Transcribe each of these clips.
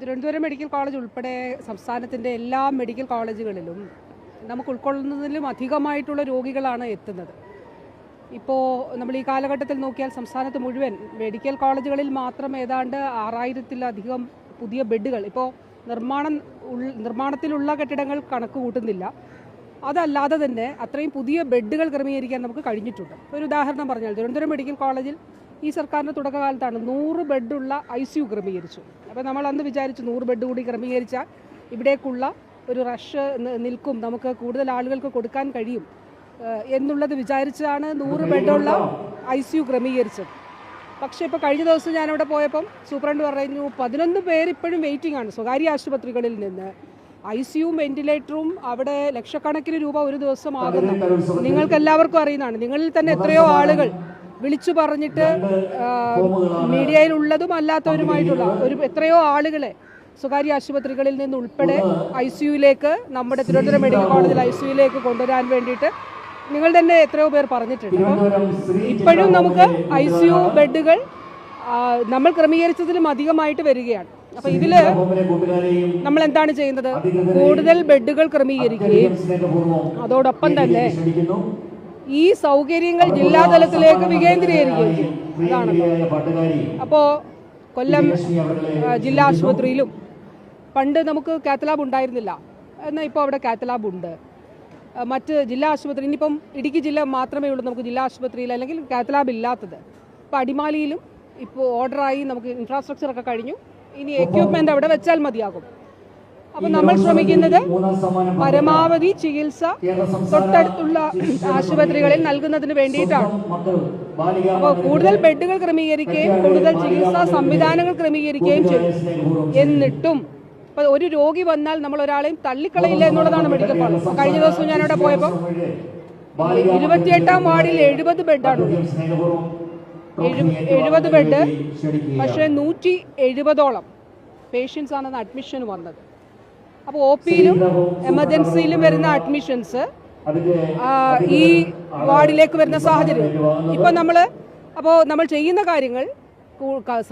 Thiruvananthapuram medical college ഉൾപ്പെടെ സംസ്ഥാനത്തിന്റെ എല്ലാ മെഡിക്കൽ കോളേജുകളിലും നമുക്ക് ഉൾക്കൊള്ളുന്നതിലും അധികമായിട്ടുള്ള രോഗികളാണ് എത്തുന്നത്. ഇപ്പോൾ നമ്മൾ ഈ കാലഘട്ടത്തിൽ നോക്കിയാൽ സംസ്ഥാനത്ത് മുഴുവൻ മെഡിക്കൽ കോളേജുകളിൽ മാത്രം ഏതാണ്ട് ആറായിരത്തിലധികം പുതിയ ബെഡുകൾ ഇപ്പോൾ നിർമ്മാണം നിർമ്മാണത്തിലുള്ള കെട്ടിടങ്ങൾ കണക്ക് കൂട്ടുന്നില്ല. അതല്ലാതെ തന്നെ അത്രയും പുതിയ ബെഡുകൾ ക്രമീകരിക്കാൻ നമുക്ക് കഴിഞ്ഞിട്ടുണ്ട്. ഒരു ഉദാഹരണം പറഞ്ഞാൽ തിരുവനന്തപുരം മെഡിക്കൽ കോളേജിൽ ഈ സർക്കാരിന്റെ തുടക്കകാലത്താണ് നൂറ് ബെഡുള്ള ഐ സി യു ക്രമീകരിച്ചു. അപ്പോൾ നമ്മൾ അന്ന് വിചാരിച്ചു നൂറ് ബെഡ് കൂടി ക്രമീകരിച്ചാൽ ഇവിടേക്കുള്ള ഒരു റഷ് നിൽക്കും. നമുക്ക് കൂടുതൽ ആളുകൾക്ക് കൊടുക്കാൻ കഴിയും. എന്നുള്ളത് വിചാരിച്ചാണ് നൂറ് ബെഡുള്ള ഐ സി യു ക്രമീകരിച്ചത്. പക്ഷേ ഇപ്പോൾ കഴിഞ്ഞ ദിവസം ഞാനവിടെ പോയപ്പം സൂപ്രണ്ട് പറഞ്ഞു പതിനൊന്ന് പേര് ഇപ്പോഴും വെയിറ്റിംഗ് ആണ് സ്വകാര്യ ആശുപത്രികളിൽ നിന്ന്. ഐ സിയും വെന്റിലേറ്ററും അവിടെ ലക്ഷക്കണക്കിന് രൂപ ഒരു ദിവസം ആകുന്നു. നിങ്ങൾക്ക് എല്ലാവർക്കും അറിയുന്നതാണ്. നിങ്ങളിൽ തന്നെ എത്രയോ ആളുകൾ വിളിച്ചു പറഞ്ഞിട്ട് മീഡിയയിലുള്ളതും അല്ലാത്തവരുമായിട്ടുള്ള ഒരു എത്രയോ ആളുകളെ സ്വകാര്യ ആശുപത്രികളിൽ നിന്ന് ഉൾപ്പെടെ ഐ സിയുയിലേക്ക് നമ്മുടെ തിരുവനന്തപുരം മെഡിക്കൽ കോളേജിൽ ഐ സിയുയിലേക്ക് കൊണ്ടുവരാൻ വേണ്ടിയിട്ട് നിങ്ങൾ തന്നെ എത്രയോ പേർ പറഞ്ഞിട്ടുണ്ട്. അപ്പം ഇപ്പോഴും നമുക്ക് ഐ സിയു ബെഡുകൾ നമ്മൾ ക്രമീകരിച്ചതിലും അധികമായിട്ട് വരികയാണ്. അപ്പൊ ഇതിൽ നമ്മൾ എന്താണ് ചെയ്യുന്നത്? കൂടുതൽ ബെഡുകൾ ക്രമീകരിക്കുകയും അതോടൊപ്പം തന്നെ ഈ സൗകര്യങ്ങൾ ജില്ലാതലത്തിലേക്ക് വികേന്ദ്രീകരിക്കുകയും അപ്പോ കൊല്ലം ജില്ലാ ആശുപത്രിയിലും പണ്ട് നമുക്ക് കാത്തലാബ് ഉണ്ടായിരുന്നില്ല. എന്നാൽ ഇപ്പോൾ അവിടെ കാത്തലാബ് ഉണ്ട്. മറ്റ് ജില്ലാ ആശുപത്രി ഇനിയിപ്പം ഇടുക്കി ജില്ല മാത്രമേ ഉള്ളൂ നമുക്ക് ജില്ലാ ആശുപത്രിയിൽ അല്ലെങ്കിൽ കാത്തലാബ് ഇല്ലാത്തത്. ഇപ്പോൾ അടിമാലിയിലും ഇപ്പോൾ ഓർഡറായി നമുക്ക് ഇൻഫ്രാസ്ട്രക്ചർ ഒക്കെ കഴിഞ്ഞു. ഇനി എക്യുപ്മെന്റ് അവിടെ വെച്ചാൽ മതിയാകും. അപ്പൊ നമ്മൾ ശ്രമിക്കുന്നത് പരമാവധി ചികിത്സ തൊട്ടടുത്തുള്ള ആശുപത്രികളിൽ നൽകുന്നതിന് വേണ്ടിയിട്ടാണ്. അപ്പോൾ കൂടുതൽ ബെഡുകൾ ക്രമീകരിക്കുകയും കൂടുതൽ ചികിത്സാ സംവിധാനങ്ങൾ ക്രമീകരിക്കുകയും ചെയ്യും. എന്നിട്ടും ഇപ്പൊ ഒരു രോഗി വന്നാൽ നമ്മൾ ഒരാളെയും തള്ളിക്കളയില്ല എന്നുള്ളതാണ് മെഡിക്കൽ കോളേജ് കഴിഞ്ഞ ദിവസം ഞാനവിടെ അവിടെ പോയപ്പോൾ ഇരുപത്തിയെട്ടാം വാർഡിൽ എഴുപത് ബെഡാണ് എഴുപത് ബെഡ് പക്ഷേ നൂറ്റി എഴുപതോളം പേഷ്യൻസ് ആണ് അഡ്മിഷൻ വന്നത്. അപ്പോൾ ഒ പിയിലും എമർജൻസിയിലും വരുന്ന അഡ്മിഷൻസ് ഈ വാർഡിലേക്ക് വരുന്ന സാഹചര്യം. ഇപ്പോൾ നമ്മൾ അപ്പോൾ നമ്മൾ ചെയ്യുന്ന കാര്യങ്ങൾ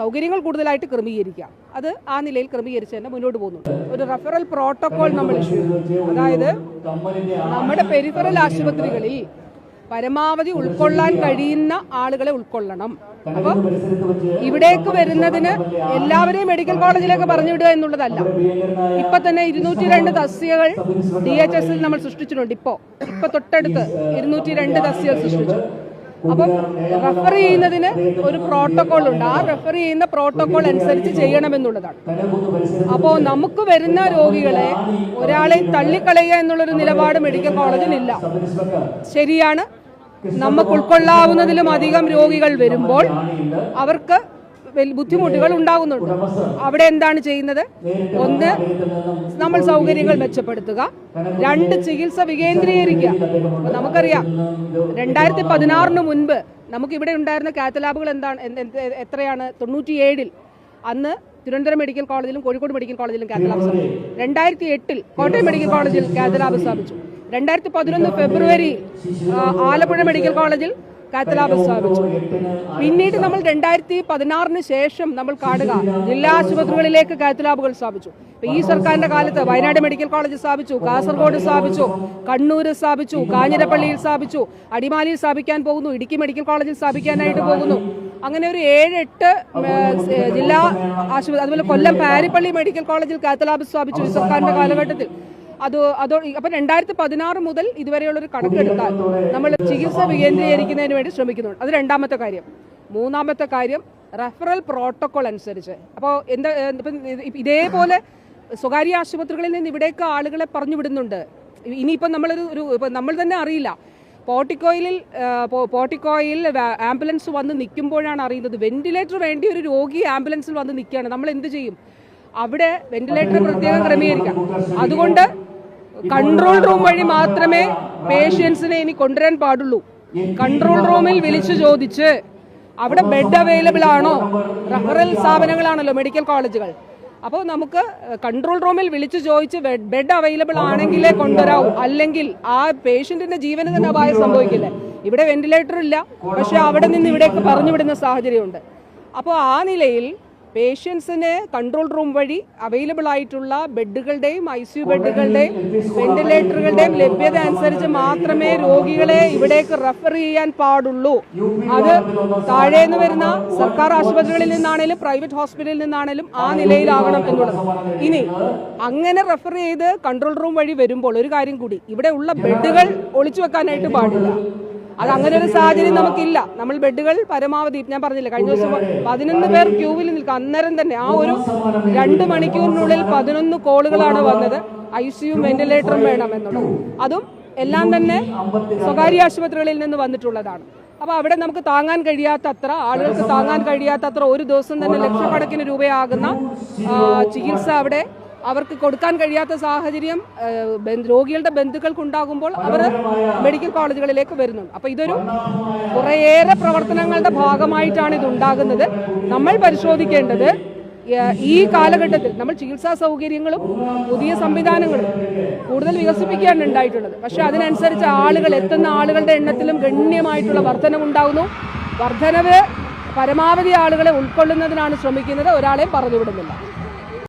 സൗകര്യങ്ങൾ കൂടുതലായിട്ട് ക്രമീകരിക്കാം അത് ആ നിലയിൽ ക്രമീകരിച്ച് തന്നെ മുന്നോട്ട് പോകുന്നുണ്ട്. ഒരു റെഫറൽ പ്രോട്ടോകോൾ നമ്മൾ ഇഷ്യൂ അതായത് നമ്മുടെ പെരിഫറൽ ആശുപത്രികളിൽ പരമാവധി ഉൾക്കൊള്ളാൻ കഴിയുന്ന ആളുകളെ ഉൾക്കൊള്ളണം. അപ്പോൾ ഇവിടേക്ക് വരുന്നതിന് എല്ലാവരെയും മെഡിക്കൽ കോളേജിലേക്ക് പറഞ്ഞു വിടുക എന്നുള്ളതല്ല. ഇപ്പൊ തന്നെ ഇരുന്നൂറ്റി രണ്ട് തസ്തികകൾ ഡി എച്ച് എസിൽ നമ്മൾ സൃഷ്ടിച്ചിട്ടുണ്ട്. ഇപ്പോ ഇപ്പൊ തൊട്ടടുത്ത് ഇരുന്നൂറ്റി രണ്ട് തസ്തികൾ സൃഷ്ടിച്ചു. അപ്പം റെഫർ ചെയ്യുന്നതിന് ഒരു പ്രോട്ടോകോൾ ഉണ്ട്. ആ റെഫർ ചെയ്യുന്ന പ്രോട്ടോകോൾ അനുസരിച്ച് ചെയ്യണമെന്നുള്ളതാണ് അപ്പോൾ നമുക്ക് വരുന്ന രോഗികളെ ഒരാളെയും തള്ളിക്കളയുക എന്നുള്ളൊരു നിലപാട് മെഡിക്കൽ കോളേജിലില്ല ശരിയാണ്. നമുക്ക് ഉൾക്കൊള്ളാവുന്നതിലും അധികം രോഗികൾ വരുമ്പോൾ അവർക്ക് ബുദ്ധിമുട്ടുകൾ ഉണ്ടാകുന്നുണ്ട്. അവിടെ എന്താണ് ചെയ്യുന്നത്? ഒന്ന് നമ്മൾ സൗകര്യങ്ങൾ മെച്ചപ്പെടുത്തുക. രണ്ട് ചികിത്സ വികേന്ദ്രീകരിക്കുക. അപ്പൊ നമുക്കറിയാം രണ്ടായിരത്തി പതിനാറിന് മുൻപ് നമുക്ക് ഇവിടെ ഉണ്ടായിരുന്ന കാത്തലാബുകൾ എന്താണ് എന്ത്- എന്ത്- എത്രയാണ്? തൊണ്ണൂറ്റിയേഴിൽ അന്ന് തിരുവനന്തപുരം മെഡിക്കൽ കോളേജിലും കോഴിക്കോട് മെഡിക്കൽ കോളേജിലും കാത്തലാബ് സ്ഥാപിച്ചു. രണ്ടായിരത്തി എട്ടിൽ കോട്ടയം മെഡിക്കൽ കോളേജിൽ കാത്തലാബ് സ്ഥാപിച്ചു. രണ്ടായിരത്തി പതിനൊന്ന് ഫെബ്രുവരി ആലപ്പുഴ മെഡിക്കൽ കോളേജിൽ കാത്തലാബ് സ്ഥാപിച്ചു. പിന്നീട് നമ്മൾ രണ്ടായിരത്തി പതിനാറിന് ശേഷം നമ്മൾ കാണുക ജില്ലാ ആശുപത്രികളിലേക്ക് കാത്തലാബുകൾ സ്ഥാപിച്ചു. ഈ സർക്കാരിന്റെ കാലത്ത് വയനാട് മെഡിക്കൽ കോളേജ് സ്ഥാപിച്ചു കാസർഗോഡ് സ്ഥാപിച്ചു കണ്ണൂർ സ്ഥാപിച്ചു കാഞ്ഞിരപ്പള്ളിയിൽ സ്ഥാപിച്ചു അടിമാലിയിൽ സ്ഥാപിക്കാൻ പോകുന്നു ഇടുക്കി മെഡിക്കൽ കോളേജിൽ സ്ഥാപിക്കാനായിട്ട് പോകുന്നു. അങ്ങനെ ഒരു ഏഴ് എട്ട് ജില്ലാ ആശുപത്രി അതുപോലെ കൊല്ലം പാരിപ്പള്ളി മെഡിക്കൽ കോളേജിൽ കാത്തലാബ് സ്ഥാപിച്ചു ഈ സർക്കാരിന്റെ കാലഘട്ടത്തിൽ. അത് അതോ അപ്പം രണ്ടായിരത്തി പതിനാറ് മുതൽ ഇതുവരെയുള്ള ഒരു കണക്കെടുത്താൽ നമ്മൾ ചികിത്സ വികേന്ദ്രീകരിക്കുന്നതിന് വേണ്ടി ശ്രമിക്കുന്നുണ്ട്. അത് രണ്ടാമത്തെ കാര്യം. മൂന്നാമത്തെ കാര്യം റെഫറൽ പ്രോട്ടോകോൾ അനുസരിച്ച്. അപ്പോൾ എന്താ ഇതേപോലെ സ്വകാര്യ ആശുപത്രികളിൽ നിന്ന് ഇവിടേക്ക് ആളുകളെ പറഞ്ഞു വിടുന്നുണ്ട്. ഇനിയിപ്പം നമ്മളൊരു ഒരു ഇപ്പം നമ്മൾ തന്നെ അറിയില്ല. പോർട്ടിക്കോയിലിൽ പോർട്ടിക്കോയിൽ ആംബുലൻസ് വന്ന് നിൽക്കുമ്പോഴാണ് അറിയുന്നത്. വെന്റിലേറ്റർ വേണ്ടി ഒരു രോഗി ആംബുലൻസിൽ വന്ന് നിൽക്കുകയാണ്. നമ്മൾ എന്ത് ചെയ്യും? അവിടെ വെന്റിലേറ്റർ പ്രത്യേകം ക്രമീകരിക്കാം. അതുകൊണ്ട് കൺട്രോൾ റൂം വഴി മാത്രമേ പേഷ്യൻസിനെ ഇനി കൊണ്ടുവരാൻ പാടുള്ളൂ കൺട്രോൾ റൂമിൽ വിളിച്ചു ചോദിച്ച് അവിടെ ബെഡ് അവൈലബിൾ ആണോ റഫറൽ സ്ഥാപനങ്ങളാണല്ലോ മെഡിക്കൽ കോളേജുകൾ അപ്പോൾ നമുക്ക് കൺട്രോൾ റൂമിൽ വിളിച്ചു ചോദിച്ച് ബെഡ് അവൈലബിൾ ആണെങ്കിലേ കൊണ്ടുവരാവൂ അല്ലെങ്കിൽ ആ പേഷ്യന്റിന്റെ ജീവന് തന്നെ അപായം സംഭവിക്കില്ലേ ഇവിടെ വെന്റിലേറ്റർ ഇല്ല പക്ഷെ അവിടെ നിന്ന് ഇവിടേക്ക് പറഞ്ഞു വിടുന്ന സാഹചര്യമുണ്ട് അപ്പോൾ ആ നിലയിൽ പേഷ്യൻസിന് കൺട്രോൾ റൂം വഴി അവൈലബിൾ ആയിട്ടുള്ള ബെഡുകളുടെയും ഐ സി യു ബെഡുകളുടെയും വെന്റിലേറ്ററുകളുടെയും ലഭ്യത അനുസരിച്ച് മാത്രമേ രോഗികളെ ഇവിടേക്ക് റെഫർ ചെയ്യാൻ പാടുള്ളൂ. അത് താഴെ നിന്ന് വരുന്ന സർക്കാർ ആശുപത്രികളിൽ നിന്നാണേലും പ്രൈവറ്റ് ഹോസ്പിറ്റലിൽ നിന്നാണേലും ആ നിലയിലാകണം എന്നുള്ളത്. ഇനി അങ്ങനെ റെഫർ ചെയ്ത് കൺട്രോൾ റൂം വഴി വരുമ്പോൾ ഒരു കാര്യം കൂടി ഇവിടെ ഉള്ള ബെഡുകൾ ഒളിച്ചു വെക്കാനായിട്ട് പാടില്ല. അത് അങ്ങനെ ഒരു സാഹചര്യം നമുക്കില്ല. നമ്മൾ ബെഡുകൾ പരമാവധി ഞാൻ പറഞ്ഞില്ല കഴിഞ്ഞ ദിവസം പതിനൊന്ന് പേർ ക്യൂവിൽ നിൽക്കുക അന്നേരം തന്നെ ആ ഒരു രണ്ട് മണിക്കൂറിനുള്ളിൽ പതിനൊന്ന് കോളുകളാണ് വന്നത്. ഐ സിയും വെന്റിലേറ്ററും വേണമെന്നുള്ളത് അതും എല്ലാം തന്നെ സ്വകാര്യ ആശുപത്രികളിൽ നിന്ന് വന്നിട്ടുള്ളതാണ്. അപ്പോൾ അവിടെ നമുക്ക് താങ്ങാൻ കഴിയാത്തത്ര ആളുകൾക്ക് താങ്ങാൻ കഴിയാത്തത്ര ഒരു ദിവസം തന്നെ ലക്ഷക്കണക്കിന് രൂപയാകുന്ന ചികിത്സ അവിടെ അവർക്ക് കൊടുക്കാൻ കഴിയാത്ത സാഹചര്യം രോഗികളുടെ ബന്ധു- രോഗികളുടെ ബന്ധുക്കൾക്കുണ്ടാകുമ്പോൾ അവർ മെഡിക്കൽ കോളേജുകളിലേക്ക് വരുന്നുണ്ട് അപ്പോൾ ഇതൊരു കുറേയേറെ പ്രവർത്തനങ്ങളുടെ ഭാഗമായിട്ടാണ് ഇത് ഉണ്ടാകുന്നത് നമ്മൾ പരിശോധിക്കേണ്ടത് ഈ കാലഘട്ടത്തിൽ നമ്മൾ ചികിത്സാ സൗകര്യങ്ങളും പുതിയ സംവിധാനങ്ങളും കൂടുതൽ വികസിപ്പിക്കുകയാണ് ഉണ്ടായിട്ടുള്ളത്. പക്ഷേ അതിനനുസരിച്ച് ആളുകൾ എത്തുന്ന ആളുകളുടെ എണ്ണത്തിലും ഗണ്യമായിട്ടുള്ള വർധനവുണ്ടാകുന്നു വർധനവ് പരമാവധി ആളുകളെ ഉൾക്കൊള്ളുന്നതിനാണ് ശ്രമിക്കുന്നത്. ഒരാളെയും പറഞ്ഞുവിടുന്നില്ല